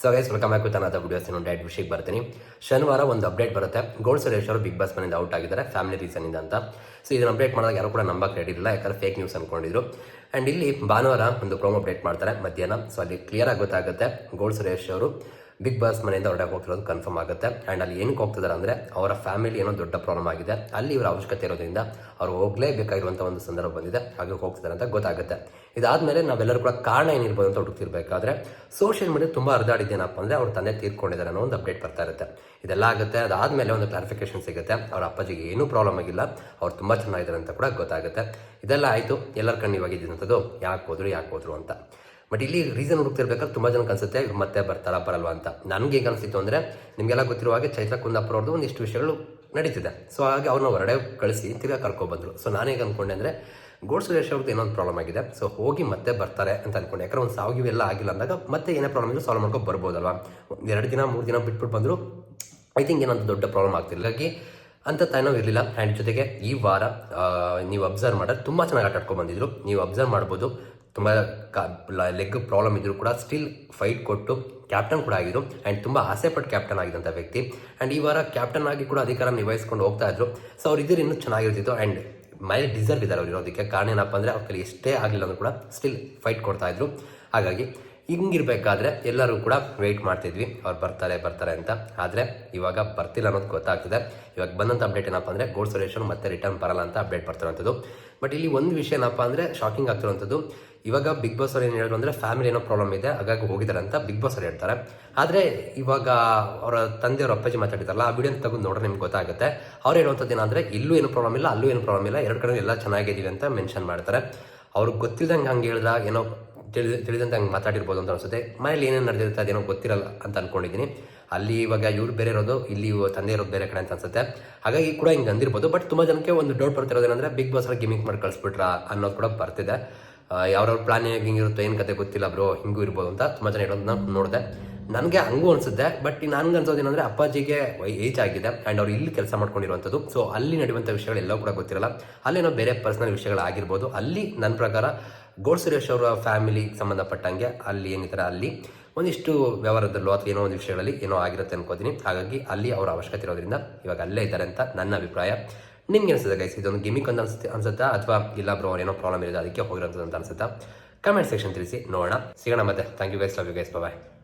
So guys welcome back with another videos ಇನ್ನೊಂದು diet ವಿಷಯಕ್ಕೆ ಬರ್ತೀನಿ. ಶನಿವಾರ ಒಂದು ಅಪ್ಡೇಟ್ ಬರುತ್ತೆ. ಗೋಲ್ಡ್ ಸುರೇಶ್ ಅವರು ಬಿಗ್ ಬಾಸ್ ಮನೆಯಿಂದ ಔಟ್ ಆಗಿದ್ದಾರೆ. ಫ್ಯಾಮಿಲಿ ರೀಸನಿಂದ ಅಂತ. ಸೊ ಇದನ್ನು ಅಪ್ಡೇಟ್ ಮಾಡಿದಾಗ ಯಾರು ಕೂಡ ನಂಬಕ್ಕೆ ರೆಡಿ ಇಲ್ಲ ಯಾಕಂದ್ರೆ ಫೇಕ್ ನ್ಯೂಸ್ ಅನ್ಕೊಂಡಿದ್ರು. ಆ್ಯಂಡ್ ಇಲ್ಲಿ ಭಾನುವಾರ ಒಂದು ಪ್ರೋಮೋ ಅಪ್ಡೇಟ್ ಮಾಡ್ತಾರೆ ಮಧ್ಯಾಹ್ನ. ಸೊ ಅಲ್ಲಿ ಕ್ಲಿಯರ್ ಆಗಿ ಗೊತ್ತಾಗುತ್ತೆ ಗೋಲ್ಡ್ ಸುರೇಶ್ ಅವರು. ಬಿಗ್ ಬಾಸ್ ಮನೆಯಿಂದ ಹೊರಗೆ ಹೋಗ್ತಿರೋದು ಕನ್ಫರ್ಮ್ ಆಗುತ್ತೆ. ಆ್ಯಂಡ್ ಅಲ್ಲಿ ಏನಕ್ಕೆ ಹೋಗ್ತಿದ್ದಾರೆ ಅಂದರೆ ಅವರ ಫ್ಯಾಮಿಲಿ ಏನೋ ದೊಡ್ಡ ಪ್ರಾಬ್ಲಮ್ ಆಗಿದೆ. ಅಲ್ಲಿ ಇವರ ಅವಶ್ಯಕತೆ ಇರೋದ್ರಿಂದ ಅವ್ರು ಹೋಗಲೇಬೇಕಾಗಿರುವಂಥ ಒಂದು ಸಂದರ್ಭ ಬಂದಿದೆ. ಹಾಗೆ ಹೋಗ್ತಿದ್ದಾರೆ ಅಂತ ಗೊತ್ತಾಗುತ್ತೆ. ಇದಾದಮೇಲೆ ನಾವೆಲ್ಲರೂ ಕೂಡ ಕಾರಣ ಏನಿರ್ಬೋದು ಅಂತ ಹುಡುಕ್ತಿರ್ಬೇಕಾದ್ರೆ ಸೋಷಿಯಲ್ ಮೀಡಿಯಾ ತುಂಬ ಹರಿದಾಡಿದ್ದೇನಪ್ಪ ಅಂದರೆ ಅವ್ರ ತಂದೆ ತೀರ್ಕೊಂಡಿದ್ದಾರೆ ಅನ್ನೋ ಒಂದು ಅಪ್ಡೇಟ್ ಬರ್ತಾ ಇರುತ್ತೆ. ಇದೆಲ್ಲ ಆಗುತ್ತೆ. ಅದಾದಮೇಲೆ ಒಂದು ಕ್ಲಾರಿಫಿಕೇಶನ್ ಸಿಗುತ್ತೆ. ಅವ್ರ ಅಪ್ಪಾಜಿಗೆ ಏನೂ ಪ್ರಾಬ್ಲಮ್ ಆಗಿಲ್ಲ. ಅವ್ರು ತುಂಬ ಚೆನ್ನಾಗಿದ್ದಾರೆ ಅಂತ ಕೂಡ ಗೊತ್ತಾಗುತ್ತೆ. ಇದೆಲ್ಲ ಆಯಿತು. ಎಲ್ಲರ ಕಣ್ಣು ಇವಾಗ ಇದ್ದಂಥದ್ದು ಯಾಕೆ ಹೋದ್ರು ಯಾಕೆ ಹೋದ್ರು ಅಂತ. ಬಟ್ ಇಲ್ಲಿ ರೀಸನ್ ಹುಡುಕ್ತಿರ್ಬೇಕಾದ್ರೆ ತುಂಬ ಜನಕ್ಕೆ ಅನ್ಸುತ್ತೆ, ಇವ್ರು ಮತ್ತೆ ಬರ್ತಾರ, ಬರಲ್ವಾ ಅಂತ. ನನಗೆ ಹೇಗೆ ಅನಿಸ್ತಿತ್ತು ಅಂದರೆ, ನಿಮಗೆಲ್ಲ ಗೊತ್ತಿರುವ ಹಾಗೆ ಚೈತ್ರ ಕುಂದಾಪುರ ಅವ್ರದ್ದು ಒಂದಿಷ್ಟು ವಿಷಯಗಳು ನಡೀತಿದೆ. ಸೊ ಹಾಗೆ ಅವ್ರನ್ನ ಹೊರಗಡೆ ಕಳಿಸಿ, ತಿರ್ಗಾ ಬಂದ್ರು. ಸೊ ನಾನು ಹೇಗೆ ಅನ್ಕೊಂಡೆ ಅಂದರೆ, ಗೋಡ್ ಸುರೇಶ್ ಅವ್ರದ್ದು ಏನೋ ಒಂದು ಪ್ರಾಬ್ಲಮ್ ಆಗಿದೆ. ಸೊ ಹೋಗಿ ಮತ್ತೆ ಬರ್ತಾರೆ ಅಂತ ಅನ್ಕೊಂಡೆ. ಯಾಕಂದ್ರೆ ಒಂದು ಸಾವಿಗೆ ಎಲ್ಲ ಆಗಿಲ್ಲ ಅಂದಾಗ ಮತ್ತೆ ಏನೇ ಪ್ರಾಬ್ಲಮ್ ಇದ್ರು ಸಾಲ್ವ್ ಮಾಡ್ಕೊಂಡು ಬರ್ಬೋದಲ್ವಾ? ಎರಡು ದಿನ, ಮೂರು ದಿನ ಬಿಟ್ಬಿಟ್ಟು ಬಂದರು ಐ ಥಿಂಕ್ ಏನಂತ ದೊಡ್ಡ ಪ್ರಾಬ್ಲಮ್ ಆಗ್ತಿಲ್ಲ ಹಾಗಾಗಿ ಅಂತ ತಾಯಿನೋ ಇರಲಿಲ್ಲ. ಆ್ಯಂಡ್ ಜೊತೆಗೆ ಈ ವಾರ ನೀವು ಅಬ್ಸರ್ವ್ ಮಾಡಿದ್ರೆ ತುಂಬ ಚೆನ್ನಾಗಿ ಆಟಾಡ್ಕೊಂಡು ಬಂದಿದ್ರು. ನೀವು ಅಬ್ಸರ್ವ್ ಮಾಡ್ಬೋದು. ತುಂಬ ಲೆಗ್ ಪ್ರಾಬ್ಲಮ್ ಇದ್ದರೂ ಕೂಡ ಸ್ಟಿಲ್ ಫೈಟ್ ಕೊಟ್ಟು ಕ್ಯಾಪ್ಟನ್ ಕೂಡ ಆಗಿದ್ರು. ಆ್ಯಂಡ್ ತುಂಬ ಆಸೆಪಟ್ಟು ಕ್ಯಾಪ್ಟನ್ ಆಗಿದ್ದಂಥ ವ್ಯಕ್ತಿ. ಆ್ಯಂಡ್ ಈ ವಾರ ಕ್ಯಾಪ್ಟನ್ ಆಗಿ ಕೂಡ ಅಧಿಕಾರ ನಿಭಾಯಿಸ್ಕೊಂಡು ಹೋಗ್ತಾ ಇದ್ರು. ಸೊ ಅವ್ರು ಇದ್ರೆ ಇನ್ನೂ ಚೆನ್ನಾಗಿರ್ತಿತ್ತು. ಆ್ಯಂಡ್ ಮೈ ಡಿಸರ್ವ್ ಇದ್ದಾರೆ ಅವ್ರು ಇರೋದಕ್ಕೆ. ಕಾರಣ ಏನಪ್ಪ ಅಂದರೆ, ಅವ್ರ ಕೈಲಿ ಎಷ್ಟೇ ಆಗಲಿಲ್ಲ ಅಂದ್ರೂ ಕೂಡ ಸ್ಟಿಲ್ ಫೈಟ್ ಕೊಡ್ತಾ ಇದ್ರು. ಹಾಗಾಗಿ ಹಿಂಗಿರ್ಬೇಕಾದ್ರೆ ಎಲ್ಲರೂ ಕೂಡ ವೆಯ್ಟ್ ಮಾಡ್ತಿದ್ವಿ. ಅವ್ರು ಬರ್ತಾರೆ ಬರ್ತಾರೆ ಅಂತ. ಆದರೆ ಇವಾಗ ಬರ್ತಿಲ್ಲ ಅನ್ನೋದು ಗೊತ್ತಾಗ್ತಿದೆ. ಇವಾಗ ಬಂದಂಥ ಅಪ್ಡೇಟ್ ಏನಪ್ಪ ಅಂದರೆ, ಗೋಡ್ ಸೊಲ್ಯೂಷನ್ ಮತ್ತೆ ರಿಟರ್ನ್ ಬರಲ್ಲ ಅಂತ ಅಪ್ಡೇಟ್ ಬರ್ತಿರೋಂಥದ್ದು. ಬಟ್ ಇಲ್ಲಿ ಒಂದು ವಿಷಯ ಏನಪ್ಪ ಅಂದರೆ ಶಾಕಿಂಗ್ ಆಗ್ತಿರೋಂಥದ್ದು. ಇವಾಗ ಬಿಗ್ ಬಾಸ್ ಅವ್ರು ಏನು ಹೇಳಿದ್ರು ಅಂದರೆ ಫ್ಯಾಮಿಲಿ ಏನೋ ಪ್ರಾಬ್ಲಮ್ ಇದೆ, ಹಾಗಾಗಿ ಹೋಗಿದ್ದಾರೆ ಅಂತ ಬಿಗ್ ಬಾಸ್ ಅವ್ರು ಹೇಳ್ತಾರೆ. ಆದರೆ ಇವಾಗ ಅವರ ತಂದೆಯವ್ರ ಅಪ್ಪಾಜಿ ಮಾತಾಡಿದಾರಲ್ಲ, ಆ ವಿಡಿಯೋ ತೆಗೆದು ನೋಡ್ರೆ ನಿಮ್ಗೆ ಗೊತ್ತಾಗುತ್ತೆ. ಅವ್ರು ಹೇಳುವಂಥದ್ದು ಏನಂದರೆ, ಇಲ್ಲೂ ಏನು ಪ್ರಾಬ್ಲಮ್ ಇಲ್ಲ, ಅಲ್ಲೂ ಏನು ಪ್ರಾಬ್ಲಮ್ ಇಲ್ಲ, ಎರಡು ಕಡೆ ಎಲ್ಲ ಚೆನ್ನಾಗಿದ್ದೀವಿ ಅಂತ ಮೆನ್ಷನ್ ಮಾಡ್ತಾರೆ. ಅವ್ರಿಗೆ ಗೊತ್ತಿಲ್ದಂಗೆ ಹಂಗೆ ಹೇಳಿದ ಏನೋ ತಿಳಿದ, ತಿಳಿದಂತೆ ಹಂಗೆ ಮಾತಾಡಿರ್ಬೋದು ಅಂತ ಅನ್ಸುತ್ತೆ. ಮನೇಲಿ ಏನೇನು ನಡೆದಿರುತ್ತೆ ಅದೇನೋ ಗೊತ್ತಿರಲ್ಲ ಅಂತ ಅನ್ಕೊಂಡಿದ್ದೀನಿ. ಅಲ್ಲಿ ಇವಾಗ ಇವ್ರು ಬೇರೆ ಇರೋದು, ಇಲ್ಲಿ ತಂದೆ ಇರೋದು ಬೇರೆ ಕಡೆ ಅಂತ ಅನ್ಸುತ್ತೆ. ಹಾಗಾಗಿ ಕೂಡ ಹಿಂಗೆ ಅಂದಿರ್ಬೋದು ಬಟ್ ತುಂಬ ಜನಕ್ಕೆ ಒಂದು ಡೌಟ್ ಬರ್ತಿರೋದು ಏನಂದ್ರೆ ಬಿಗ್ ಬಾಸ್ ಗಿಮಿಕ್ ಮಾಡಿ ಕಳಿಸ್ಬಿಟ್ರ ಅನ್ನೋದು ಕೂಡ ಬರ್ತಿದೆ. ಯಾವ್ಯಾವ ಪ್ಲಾನ್ ಹಿಂಗಿರುತ್ತೋ ಏನು ಕತೆ ಗೊತ್ತಿಲ್ಲ ಬ್ರೋ ಹಿಂಗೂ ಇರ್ಬೋದು ಅಂತ ತುಂಬ ಜನ ಹೇಳೋದನ್ನ ನೋಡಿದೆ. ನನಗೆ ಹಂಗೂ ಅನಿಸುತ್ತೆ ಬಟ್ ನನಗೆ ಅನ್ಸೋದು ಏನಂದರೆ ಅಪ್ಪಾಜಿಗೆ ಏಜ್ ಆಗಿದೆ ಆ್ಯಂಡ್ ಅವ್ರು ಇಲ್ಲಿ ಕೆಲಸ ಮಾಡ್ಕೊಂಡಿರುವಂಥದ್ದು. ಸೊ ಅಲ್ಲಿ ನಡೆಯುವಂಥ ವಿಷಯಗಳೆಲ್ಲವೂ ಕೂಡ ಗೊತ್ತಿರಲ್ಲ. ಅಲ್ಲೇನೋ ಬೇರೆ ಪರ್ಸನಲ್ ವಿಷಯಗಳಾಗಿರ್ಬೋದು ಅಲ್ಲಿ ನನ್ನ ಪ್ರಕಾರ ಗೋಡ್ ಸುರೇಶ್ ಅವರ ಫ್ಯಾಮಿಲಿ ಸಂಬಂಧಪಟ್ಟಂಗೆ ಅಲ್ಲಿ ಏನಿದ್ದಾರೆ ಅಲ್ಲಿ ಒಂದಿಷ್ಟು ವ್ಯವಹಾರದಲ್ಲೋ ಅಥವಾ ಏನೋ ಒಂದು ವಿಷಯಗಳಲ್ಲಿ ಏನೋ ಆಗಿರುತ್ತೆ ಅನ್ಕೋತೀನಿ. ಹಾಗಾಗಿ ಅಲ್ಲಿ ಅವರ ಅವಶ್ಯಕತೆ ಇರೋದ್ರಿಂದ ಇವಾಗ ಅಲ್ಲೇ ಇದ್ದಾರೆ ಅಂತ ನನ್ನ ಅಭಿಪ್ರಾಯ. ನಿಮ್ಗೆ ಅನ್ಸುತ್ತೆ ಗೈಸ್ ಇದೊಂದು ಗಿಮಿಕ್ ಅಂತ ಅನ್ಸುತ್ತೆ ಅನ್ಸುತ್ತಾ? ಅಥವಾ ಇಲ್ಲ ಬ್ರೋ ಏನೋ ಪ್ರಾಬ್ಲಮ್ ಇದೆ ಅದಕ್ಕೆ ಹೋಗಿರೋದು ಅಂತ ಅನ್ಸುತ್ತಾ? ಕಮೆಂಟ್ ಸೆಕ್ಷನ್ ತಿಳಿಸಿ, ನೋಡೋಣ. ಸಿಗೋಣ ಮತ್ತೆ. Thank you guys love you guys bye